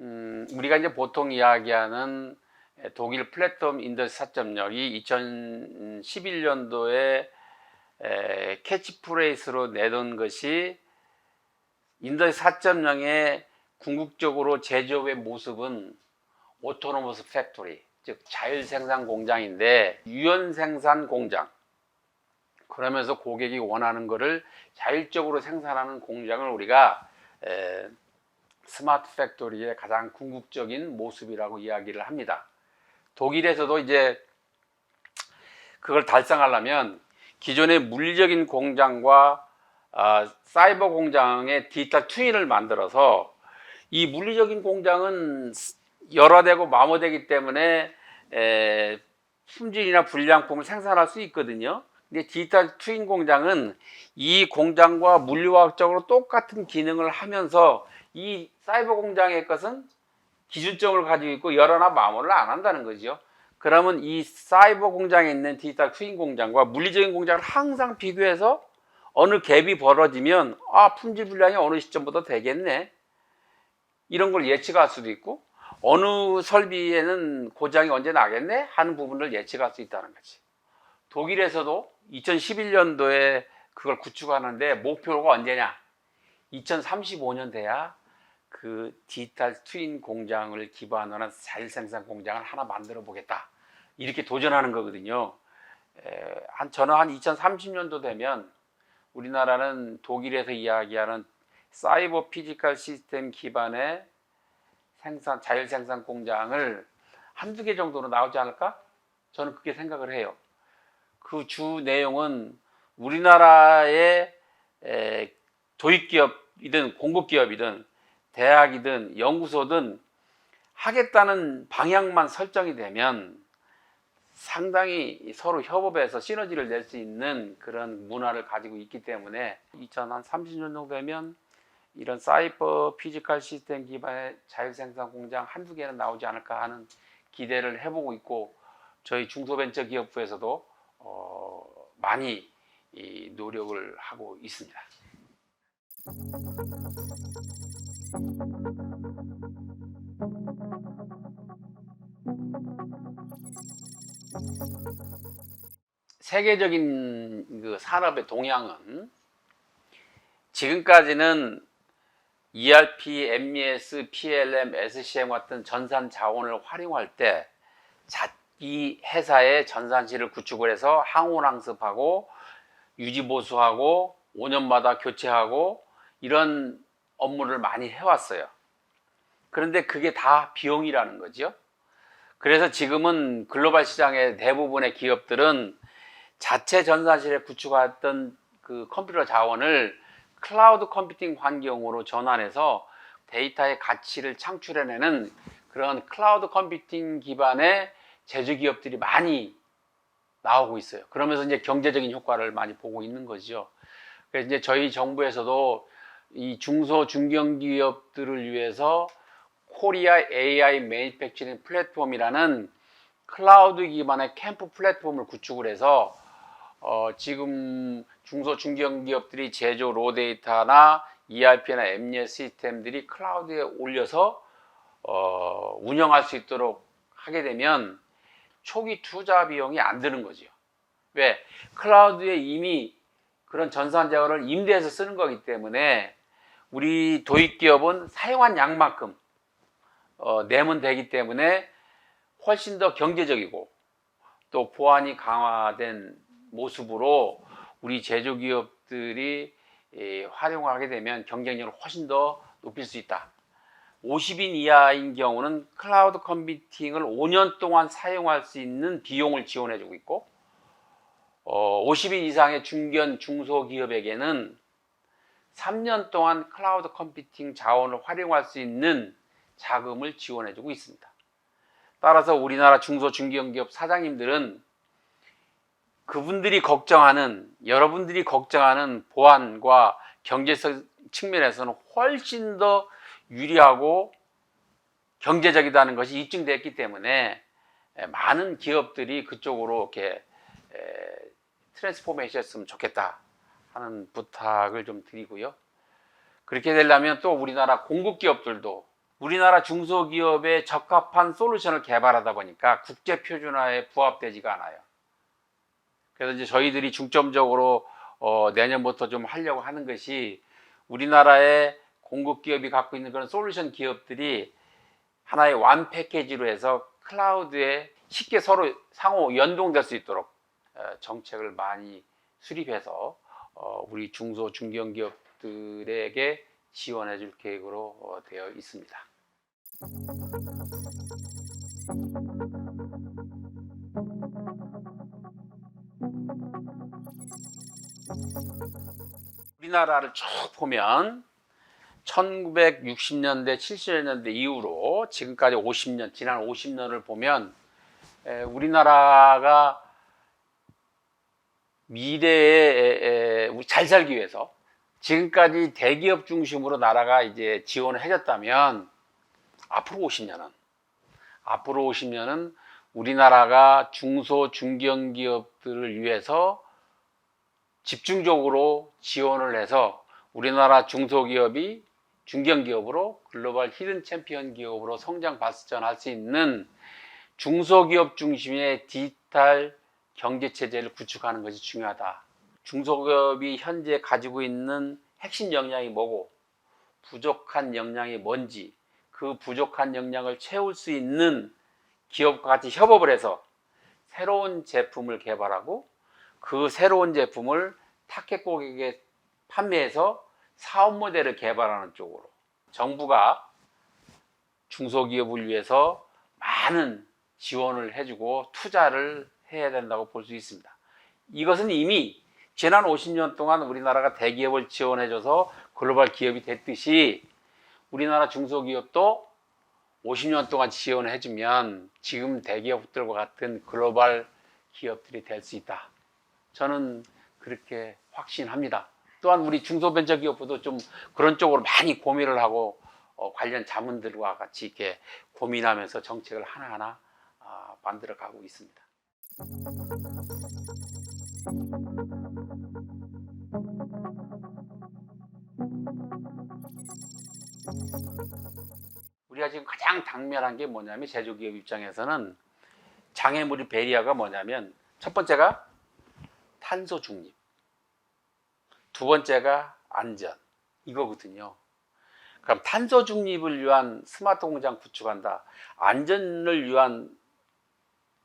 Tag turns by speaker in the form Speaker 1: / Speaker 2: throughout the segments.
Speaker 1: 음, 우리가 이제 보통 이야기하는 독일 플랫폼 인더스 4.0이 2011년도에 캐치프레이스로 내던 것이 인더스 4.0의 궁극적으로 제조업의 모습은 오토노머스 팩토리, 즉 자율 생산 공장인데 유연 생산 공장. 그러면서 고객이 원하는 것을 자율적으로 생산하는 공장을 우리가 에, 스마트 팩토리의 가장 궁극적인 모습이라고 이야기를 합니다. 독일에서도 이제 그걸 달성하려면 기존의 물리적인 공장과 아, 사이버 공장의 디지털 트윈을 만들어서 이 물리적인 공장은 열화되고 마모되기 때문에 에, 품질이나 불량품을 생산할 수 있거든요. 근데 디지털 트윈 공장은 이 공장과 물리화학적으로 똑같은 기능을 하면서 이 사이버 공장의 것은 기준점을 가지고 있고 열화나 마모를 안 한다는 거죠. 그러면 이 사이버 공장에 있는 디지털 트윈 공장과 물리적인 공장을 항상 비교해서 어느 갭이 벌어지면 아 품질 불량이 어느 시점부터 되겠네 이런 걸 예측할 수도 있고 어느 설비에는 고장이 언제 나겠네 하는 부분을 예측할 수 있다는 거지. 독일에서도 2011년도에 그걸 구축하는데 목표가 언제냐? 2035년 돼야 그 디지털 트윈 공장을 기반으로 한 자율 생산 공장을 하나 만들어 보겠다. 이렇게 도전하는 거거든요. 에, 한 저는 한 2030년도 되면 우리나라는 독일에서 이야기하는 사이버 피지컬 시스템 기반의 생산 자율 생산 공장을 한두 개 정도로 나오지 않을까? 저는 그렇게 생각을 해요. 그 주 내용은 우리나라의 에, 도입기업이든 공급기업이든 대학이든 연구소든 하겠다는 방향만 설정이 되면 상당히 서로 협업해서 시너지를 낼 수 있는 그런 문화를 가지고 있기 때문에 2030년 정도 되면 이런 사이버 피지컬 시스템 기반의 자율생산 공장 한두 개는 나오지 않을까 하는 기대를 해보고 있고 저희 중소벤처기업부에서도 어, 많이 이 노력을 하고 있습니다. 세계적인 그 산업의 동향은 지금까지는 ERP, MES, PLM, SCM 같은 전산 자원을 활용할 때 이 회사의 전산실을 구축을 해서 항온항습하고 유지보수하고 5년마다 교체하고 이런 업무를 많이 해왔어요. 그런데 그게 다 비용이라는 거죠. 그래서 지금은 글로벌 시장의 대부분의 기업들은 자체 전산실에 구축했던 그 컴퓨터 자원을 클라우드 컴퓨팅 환경으로 전환해서 데이터의 가치를 창출해내는 그런 클라우드 컴퓨팅 기반의 제조 기업들이 많이 나오고 있어요. 그러면서 이제 경제적인 효과를 많이 보고 있는 거죠. 그래서 이제 저희 정부에서도 이 중소 중견 기업들을 위해서 코리아 AI 매니팩처링 플랫폼이라는 클라우드 기반의 캠프 플랫폼을 구축을 해서 어, 지금 중소 중견 기업들이 제조 로 데이터나 ERP나 MES 시스템들이 클라우드에 올려서 어, 운영할 수 있도록 하게 되면 초기 투자 비용이 안 드는 거죠. 왜? 클라우드에 이미 그런 전산 자원을 임대해서 쓰는 거기 때문에 우리 도입 기업은 사용한 양만큼 어, 내면 되기 때문에 훨씬 더 경제적이고 또 보안이 강화된 모습으로 우리 제조 기업들이 예, 활용하게 되면 경쟁력을 훨씬 더 높일 수 있다. 50인 이하인 경우는 클라우드 컴퓨팅을 5년 동안 사용할 수 있는 비용을 지원해 주고 있고, 어, 50인 이상의 중견 중소기업에게는 3년 동안 클라우드 컴퓨팅 자원을 활용할 수 있는 자금을 지원해 주고 있습니다. 따라서 우리나라 중소 중견기업 사장님들은 그분들이 걱정하는 여러분들이 걱정하는 보안과 경제적 측면에서는 훨씬 더 유리하고 경제적이다는 것이 입증됐기 때문에 많은 기업들이 그쪽으로 이렇게 트랜스포메이션 했으면 좋겠다 하는 부탁을 좀 드리고요. 그렇게 되려면 또 우리나라 공급 기업들도 우리나라 중소기업에 적합한 솔루션을 개발하다 보니까 국제 표준화에 부합되지가 않아요. 그래서 이제 저희들이 중점적으로 어, 내년부터 좀 하려고 하는 것이 우리나라의 공급 기업이 갖고 있는 그런 솔루션 기업들이 하나의 완 패키지로 해서 클라우드에 쉽게 서로 상호 연동될 수 있도록 어, 정책을 많이 수립해서 어, 우리 중소 중견 기업들에게 지원해 줄 계획으로 어, 되어 있습니다. 우리나라를 쭉 보면 1960년대, 70년대 이후로 지금까지 50년, 지난 50년을 보면 에, 우리나라가 미래에 잘 살기 위해서 지금까지 대기업 중심으로 나라가 이제 지원을 해줬다면 앞으로 50년은 앞으로 50년은 우리나라가 중소 중견 기업들을 위해서 집중적으로 지원을 해서 우리나라 중소기업이 중견기업으로 글로벌 히든 챔피언 기업으로 성장 발전할 수 있는 중소기업 중심의 디지털 경제 체제를 구축하는 것이 중요하다. 중소기업이 현재 가지고 있는 핵심 역량이 뭐고 부족한 역량이 뭔지 그 부족한 역량을 채울 수 있는 기업과 같이 협업을 해서 새로운 제품을 개발하고 그 새로운 제품을 타켓 고객에게 판매해서 사업 모델을 개발하는 쪽으로 정부가 중소기업을 위해서 많은 지원을 해주고 투자를 해야 된다고 볼 수 있습니다. 이것은 이미 지난 50년 동안 우리나라가 대기업을 지원해줘서 글로벌 기업이 됐듯이 우리나라 중소기업도 50년 동안 지원해주면 지금 대기업들과 같은 글로벌 기업들이 될 수 있다. 저는 그렇게 확신합니다. 또한 우리 중소벤처기업부도 좀 그런 쪽으로 많이 고민을 하고 어, 관련 자문들과 같이 이렇게 고민하면서 정책을 하나하나 아, 만들어 가고 있습니다. 우리가 지금 가장 당면한 게 뭐냐면 제조기업 입장에서는 장애물이 배리아가 뭐냐면 첫 번째가 탄소 중립, 두 번째가 안전 이거거든요. 그럼 탄소 중립을 위한 스마트 공장 구축한다, 안전을 위한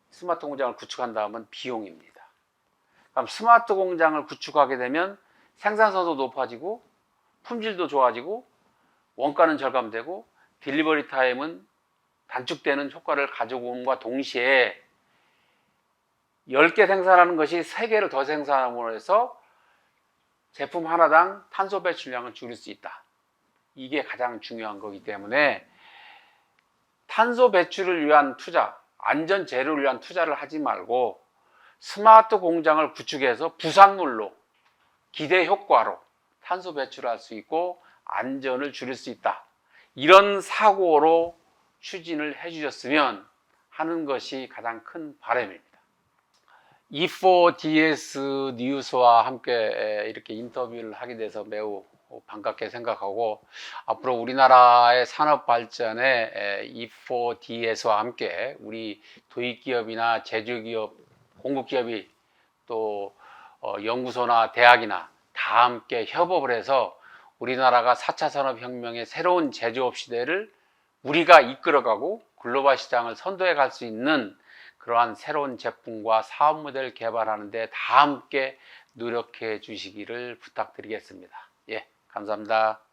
Speaker 1: 스마트 공장을 구축한다 하면 비용입니다. 그럼 스마트 공장을 구축하게 되면 생산성도 높아지고 품질도 좋아지고 원가는 절감되고 딜리버리 타임은 단축되는 효과를 가져옴과 동시에 10개 생산하는 것이 3개를 더 생산함으로 해서 제품 하나당 탄소 배출량을 줄일 수 있다. 이게 가장 중요한 거기 때문에 탄소 배출을 위한 투자, 안전 재료를 위한 투자를 하지 말고 스마트 공장을 구축해서 부산물로 기대 효과로 탄소 배출할 수 있고 안전을 줄일 수 있다. 이런 사고로 추진을 해 주셨으면 하는 것이 가장 큰 바람입니다. E4DS 뉴스와 함께 이렇게 인터뷰를 하게 돼서 매우 반갑게 생각하고 앞으로 우리나라의 산업 발전에 E4DS와 함께 우리 도입기업이나 제조기업, 공급기업이 또 어, 연구소나 대학이나 다 함께 협업을 해서 우리나라가 4차 산업혁명의 새로운 제조업 시대를 우리가 이끌어가고 글로벌 시장을 선도해 갈 수 있는 그러한 새로운 제품과 사업 모델 개발하는 데 다 함께 노력해 주시기를 부탁드리겠습니다. 예, 감사합니다.